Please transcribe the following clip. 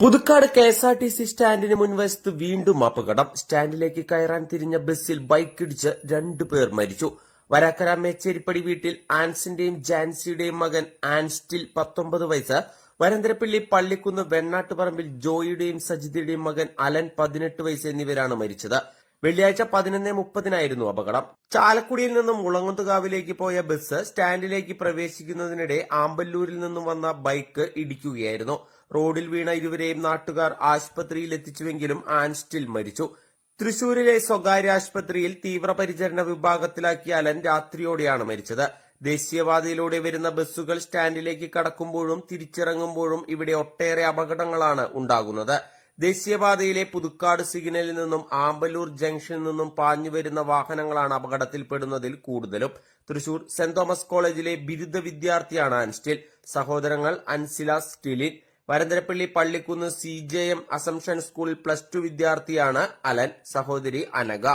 Puthukkad K S R T C സ്റ്റാൻഡിന് മുൻവശത്ത് വീണ്ടും അപകടം. സ്റ്റാൻഡിലേക്ക് കയറാൻ തിരിഞ്ഞ ബസ്സിൽ ബൈക്കിടിച്ച് രണ്ടുപേർ മരിച്ചു. വരാക്കര മേച്ചേരിപ്പടി വീട്ടിൽ ആൻസിന്റെയും ജാൻസിയുടെയും മകൻ ആൻസ്റ്റിൽ പത്തൊമ്പത് വയസ്സ് വരന്തരപ്പള്ളി പള്ളിക്കുന്ന് വെണ്ണാട്ടുപറമ്പിൽ ജോയിയുടെയും സജിതയുടെയും മകൻ അലൻ പതിനെട്ട് വയസ്സ് എന്നിവരാണ് മരിച്ചത്. വെള്ളിയാഴ്ച പതിനൊന്ന് മുപ്പതിനായിരുന്നു അപകടം. ചാലക്കുടിയിൽ നിന്നും മുളങ്ങുത്തുകാവിലേക്ക് പോയ ബസ് സ്റ്റാൻഡിലേക്ക് പ്രവേശിക്കുന്നതിനിടെ ആമ്പല്ലൂരിൽ നിന്നും വന്ന ബൈക്ക് ഇടിക്കുകയായിരുന്നു. റോഡിൽ വീണ ഇരുവരെയും നാട്ടുകാർ ആശുപത്രിയിൽ എത്തിച്ചുവെങ്കിലും ആൻസ്റ്റിൽ മരിച്ചു. തൃശൂരിലെ സ്വകാര്യ ആശുപത്രിയിൽ തീവ്രപരിചരണ വിഭാഗത്തിലാക്കിയ അലൻ രാത്രിയോടെയാണ് മരിച്ചത്. ദേശീയപാതയിലൂടെ വരുന്ന ബസ്സുകൾ സ്റ്റാൻഡിലേക്ക് കടക്കുമ്പോഴും തിരിച്ചിറങ്ങുമ്പോഴും ഇവിടെ ഒട്ടേറെ അപകടങ്ങളാണ് ഉണ്ടാകുന്നത്. ദേശീയപാതയിലെ പുതുക്കാട് സിഗ്നലിൽ നിന്നും ആമ്പല്ലൂർ ജംഗ്ഷനിൽ നിന്നും പാഞ്ഞു വരുന്ന വാഹനങ്ങളാണ് അപകടത്തിൽപ്പെടുന്നതിൽ കൂടുതലും. തൃശൂർ സെന്റ് തോമസ് കോളേജിലെ ബിരുദ വിദ്യാർത്ഥിയാണ് അൻസ്റ്റിൽ. സഹോദരങ്ങൾ Ansila Stilin. Varantharappilly Pallikkunnu C J M assumption സ്കൂളിൽ പ്ലസ് ടു വിദ്യാർത്ഥിയാണ് അലൻ. സഹോദരി അനഘ.